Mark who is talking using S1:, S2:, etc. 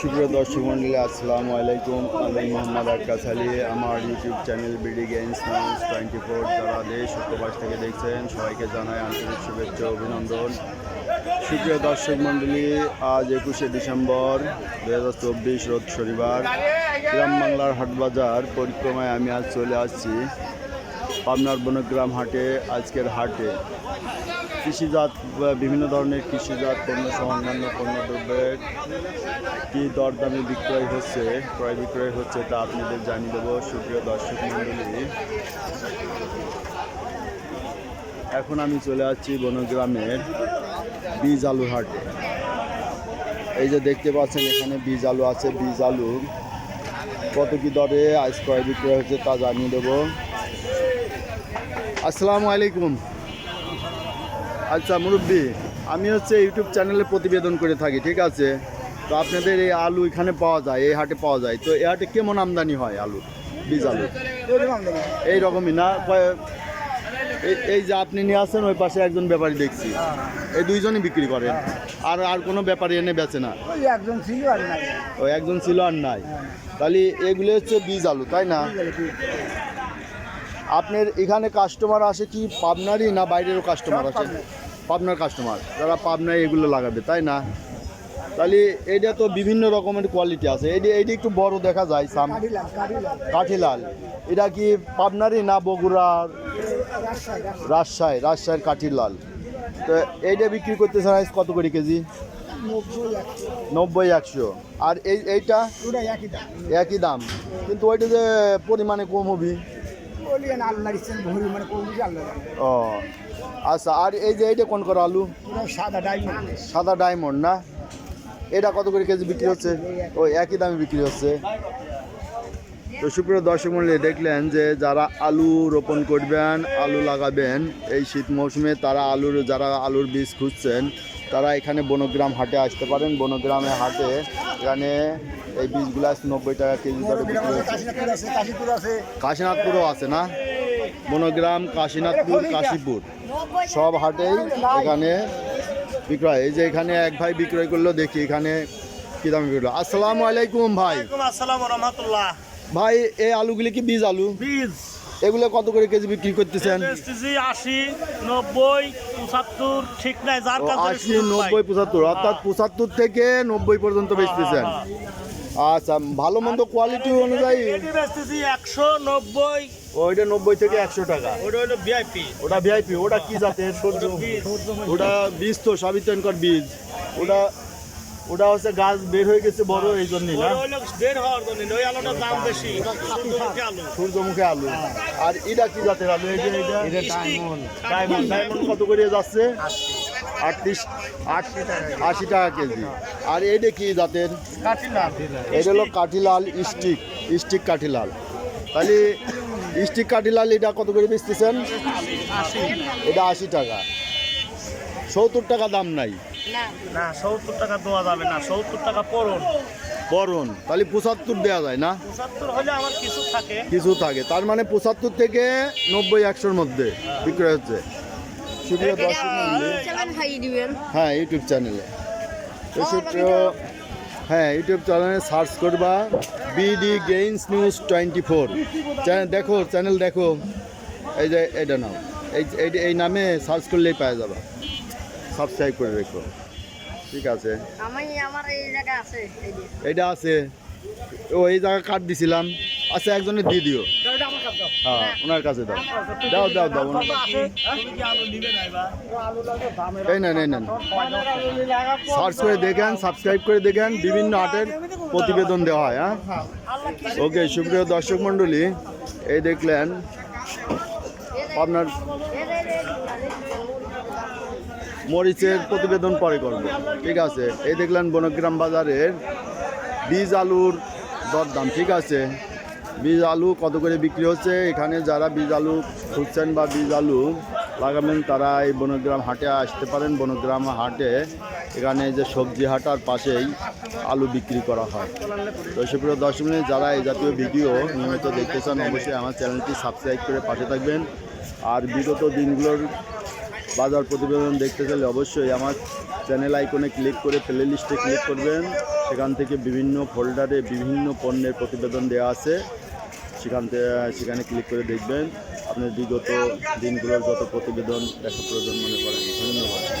S1: সুপ্রিয় দর্শক মন্ডলী, আসসালামু আলাইকুম। আমি মোহাম্মদ আক্কাস আলী। আমার YouTube channel BD games news twenty four যারা দেশ উপবাস থেকে দেখছেন, সবাইকে জানাই আন্তরিক শুভেচ্ছা অভিনন্দন। সুপ্রিয় দর্শক মন্ডলী, আজ একুশে ডিসেম্বর দু হাজার চব্বিশ রোজ শনিবার, গ্রাম বাংলার হাটবাজার। পরিক্রমায় আমি আজ চলে আসছি। পাবনার বনগ্রাম হাটে, আজকের হাটে। কৃষিজাত, বিভিন্ন ধরনের কৃষিজাত পণ্য সহ অন্যান্য পণ্য দ্রব্যের কী দরদামে বিক্রয় হচ্ছে, ক্রয় বিক্রয় হচ্ছে তা আপনাদের জানিয়ে দেবো। সুপ্রিয় দর্শক মণ্ডলী, এখন আমি চলে আসছি বনগ্রামের বীজ আলু হাটে। এই যে দেখতে পাচ্ছেন, এখানে বীজ আলু আছে। বীজ আলু কত কী দরে আজ ক্রয় বিক্রয় হচ্ছে তা জানিয়ে দেবো। আসসালামু আলাইকুম। আচ্ছা মুরব্বী আমি হচ্ছে ইউটিউব চ্যানেলে প্রতিবেদন করে থাকি ঠিক আছে? তো আপনাদের এই আলু এখানে পাওয়া যায় এই হাটে পাওয়া যায়। তো এই হাটে কেমন আমদানি হয় আলু বীজ আলু? এই রকমই না এই- যে আপনি নিয়ে আসেন ওই পাশে একজন ব্যাপারী দেখছি। এই দুইজনই বিক্রি করেন। আর আর কোনো ব্যাপারী এনে বেচে না?
S2: ওই একজন ছিল আর নাই।
S1: ও একজন ছিল আর নাই। তাহলে এগুলো হচ্ছে বীজ আলু তাই না? আপনার এখানে কাস্টমার আসে কি পাবনারই না বাইরেরও কাস্টমার আসে পাবনার কাস্টমার যারা পাবনায় এগুলো লাগাবে তাই না? তাহলে এইটা তো বিভিন্ন রকমের কোয়ালিটি আছে। এইটা এইটা একটু বড় দেখা যায় সাম। কাঠিলাল এটা কি পাবনারই না বগুড়ার
S2: রাজশাহী রাজশাহী।
S1: রাজশাহী রাজশাহীর কাঠিলাল। তো এইটা বিক্রি করতেছেন আজ কত করে কেজি?
S2: নব্বই একশো।
S1: আর এই এইটা?
S2: একই দাম।
S1: কিন্তু ওইটা যে পরিমাণে কম হবে? ও আচ্ছা আর এই যে এইটা কোন করে আলু?
S2: সাদা ডাইমন্ড
S1: সাদা ডায়মন্ড না? এটা কত করে কেজি বিক্রি হচ্ছে? ওই একই দামে বিক্রি হচ্ছে। তো সুপ্রিয় দর্শক মূল্যে দেখলেন যে যারা আলু রোপণ করবেন আলু লাগাবেন এই শীত মৌসুমে তারা আলুর যারা আলুর বীজ খুঁজছেন তারা এখানে বনগ্রাম হাটে আসতে পারেন। বনগ্রামে হাটে এখানে এই বীজগুলো নব্বই টাকা কেজি দরে
S2: আছে
S1: কাশীনাথপুরও আছে না? বনগ্রাম কাশীনাথপুর কাশীপুর। সব হাটেই এখানে বিক্রয়। এই যে এখানে এক ভাই বিক্রয় করল দেখি এখানে কি দামে বিক্রয় আসসালামু আলাইকুম ভাই।
S3: আসসালাম রহমতুল্লাহ।
S1: ভাই এই আলুগুলি কি বীজ আলু?
S3: বীজ।
S1: এগুলো কত করে কেজি বিক্রি করতেছেন?
S3: আশি নব্বই পঁচাত্তর ঠিক নাই যার
S1: আশি নব্বই পঁচাত্তর অর্থাৎ পঁচাত্তর থেকে নব্বই পর্যন্ত বেচতেছেন। আচ্ছা ভালো মন্দ কোয়ালিটি অনুযায়ী
S3: বেচতেছি একশো নব্বই।
S1: ওইটা নব্বই থেকে একশো টাকা।
S3: ওটা হলো ভিআইপি
S1: ওটা ভিআইপি ওটা কি জাতের ওটা বীজ। তো সাবিত্রঙ্কর বীজ। ওটা ওটা হচ্ছে গাছ বের হয়ে গেছে বড় এই জন্যই না?
S3: বের হওয়ার জন্য ওই আলোটার দাম বেশি। সূর্যমুখী আলু।
S1: সূর্যমুখী আলু। আর এটা কি জাতের আলু? এই যে এটা
S3: ডায়মন্ড
S1: ডায়মন্ড ডায়মন্ড কত করে যাচ্ছে? আটত্রিশ আট আশি টাকা কেজি। আর এইটা কি জাতের? এটা হলো কাঠিলাল স্টিক। স্টিক কাঠিলাল। তাহলে স্টিক কাঠিলাল এটা কত করে বেচতেছেন? এটা আশি টাকা। সত্তর টাকা দাম নাই।
S3: না। সত্তর টাকা দেওয়া যাবে না সত্তর টাকা পড়ুন
S1: বরণ তাহলে পঁচাত্তর দেওয়া যায় না?
S3: পঁচাত্তর হলে আমার কিছু থাকে।
S1: কিছু থাকে তার মানে পঁচাত্তর থেকে নব্বই একশোর মধ্যে বিক্রয় হচ্ছে। সুপ্রিয় দর্শক
S4: দিবেন
S1: হ্যাঁ ইউটিউব চ্যানেলে। তো সুপ্রিয় হ্যাঁ ইউটিউব চ্যানেলে সার্চ করবা BD games news twenty four দেখো চ্যানেল দেখো। এই যে এটা নাও। এই এই নামে সার্চ করলেই পাওয়া যাবে। সাবস্ক্রাইব করে রেখো। ঠিক আছে।
S4: আমি আমার এই জায়গা আছে
S1: এটা আছে। ও এই জায়গা কাট দিছিলাম। আচ্ছা একজনের দিয়ে দিও। হ্যাঁ ওনার কাছে দাও। দাও দাও দাও ওনার
S3: তুমি কি আলু নিবে না
S1: এই নেন এই নেন। সার্চ করে দেখেন সাবস্ক্রাইব করে দেখেন বিভিন্ন আর্টের প্রতিবেদন দেওয়া হয় হ্যাঁ? ওকে সুপ্রিয় দর্শক মণ্ডলী এই দেখলেন আপনার মরিচের প্রতিবেদন পরে করব। ঠিক আছে? এই দেখলেন বনগ্রাম বাজারের বীজ আলুর দরদাম, ঠিক আছে? বীজ আলু কত করে বিক্রি হচ্ছে? এখানে যারা বীজ আলু খুঁজছেন বা বীজ আলু লাগাবেন, তারা এই বনগ্রাম হাটে আসতে পারেন। বনগ্রাম হাটে এখানে যে সবজি হাটার পাশেই আলু বিক্রি করা হয়। তো সুপ্রিয় দর্শক মিনিট যারা এই জাতীয় ভিডিও নিয়মিত দেখতে চান, অবশ্যই আমার চ্যানেলটি সাবস্ক্রাইব করে পাশে থাকবেন। আর বিগত দিনগুলোর বাজার প্রতিবেদন দেখতে চাইলে অবশ্যই আমার চ্যানেল আইকনে ক্লিক করে প্লে লিস্টে ক্লিক করবেন। সেখান থেকে বিভিন্ন ফোল্ডারে বিভিন্ন পণ্যের প্রতিবেদন দেওয়া আছে। সেখান থেকে, সেখানে ক্লিক করে দেখবেন। আপনার বিগত দিনগুলোর যত প্রতিবেদন দেখা প্রয়োজন মনে করেন। ধন্যবাদ।